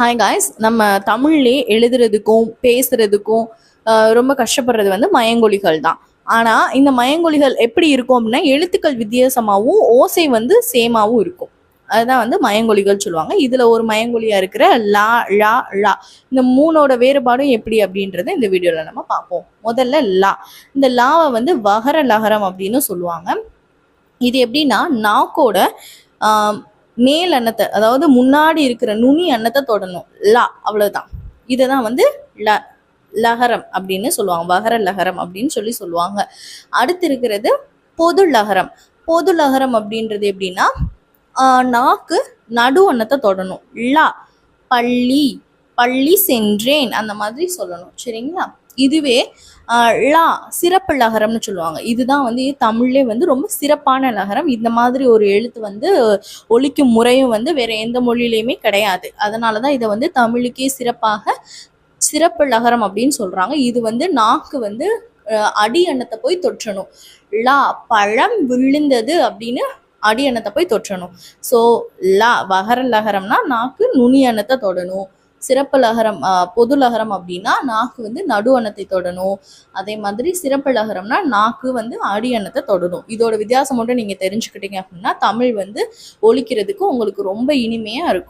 Hi guys நம்ம தமிழ்லே எழுதுறதுக்கும் பேசுறதுக்கும் ரொம்ப கஷ்டப்படுறது வந்து மயங்கொலிகள் தான். ஆனால் இந்த மயங்கொலிகள் எப்படி இருக்கும் அப்படின்னா எழுத்துக்கள் வித்தியாசமாகவும் ஓசை வந்து சேமாவும் இருக்கும். அதுதான் வந்து மயங்கொலிகள் சொல்லுவாங்க. இதில் ஒரு மயங்கொலியா இருக்கிற லா ழா ழா. இந்த மூணோட வேறுபாடும் எப்படி அப்படின்றத இந்த வீடியோவில் நம்ம பார்ப்போம். முதல்ல லா. இந்த லாவை வந்து வகர லகரம் அப்படின்னு சொல்லுவாங்க. இது எப்படின்னா நாக்கோட மேல் அன்னத்தை அதாவது முன்னாடி இருக்கிற நுனி அன்னத்தை தொடணும். லா அவ்வளவுதான். இதை தான் வந்து ல லகரம் அப்படின்னு சொல்லுவாங்க. வகர லகரம் அப்படின்னு சொல்லி சொல்லுவாங்க. அடுத்து இருக்கிறது பொது லகரம். பொது லகரம் அப்படின்றது எப்படின்னா நாக்கு நடு அன்னத்தை தொடணும். லா பள்ளி பள்ளி சென்றேன் அந்த மாதிரி சொல்லணும். சரிங்களா? இதுவே லா சிறப்பு லகரம்னு சொல்லுவாங்க. இதுதான் வந்து தமிழ்லே வந்து ரொம்ப சிறப்பான லகரம். இந்த மாதிரி ஒரு எழுத்து வந்து ஒழிக்கும் முறையும் வந்து வேற எந்த மொழியிலையுமே கிடையாது. அதனால தான் இதை வந்து தமிழுக்கே சிறப்பாக சிறப்பு லகரம் அப்படின்னு சொல்றாங்க. இது வந்து நாக்கு வந்து அடி எண்ணத்தை போய் தொற்றணும். லா பழம் விழுந்தது அப்படின்னு அடி எண்ணத்தை போய் தொற்றணும். ஸோ லா வகர லகரம்னா நாக்கு நுனி எண்ணத்தை தொடணும். சிறப்பு லகரம் பொது லகரம் அப்படின்னா நாக்கு வந்து நடு அன்னத்தை தொடணும். அதே மாதிரி சிறப்பு லகரம்னா நாக்கு வந்து அடி அன்னத்தை தொடணும். இதோட வித்தியாசம் மட்டும் நீங்கள் தெரிஞ்சுக்கிட்டீங்க அப்படின்னா தமிழ் வந்து ஒழிக்கிறதுக்கு உங்களுக்கு ரொம்ப இனிமையாக இருக்கும்.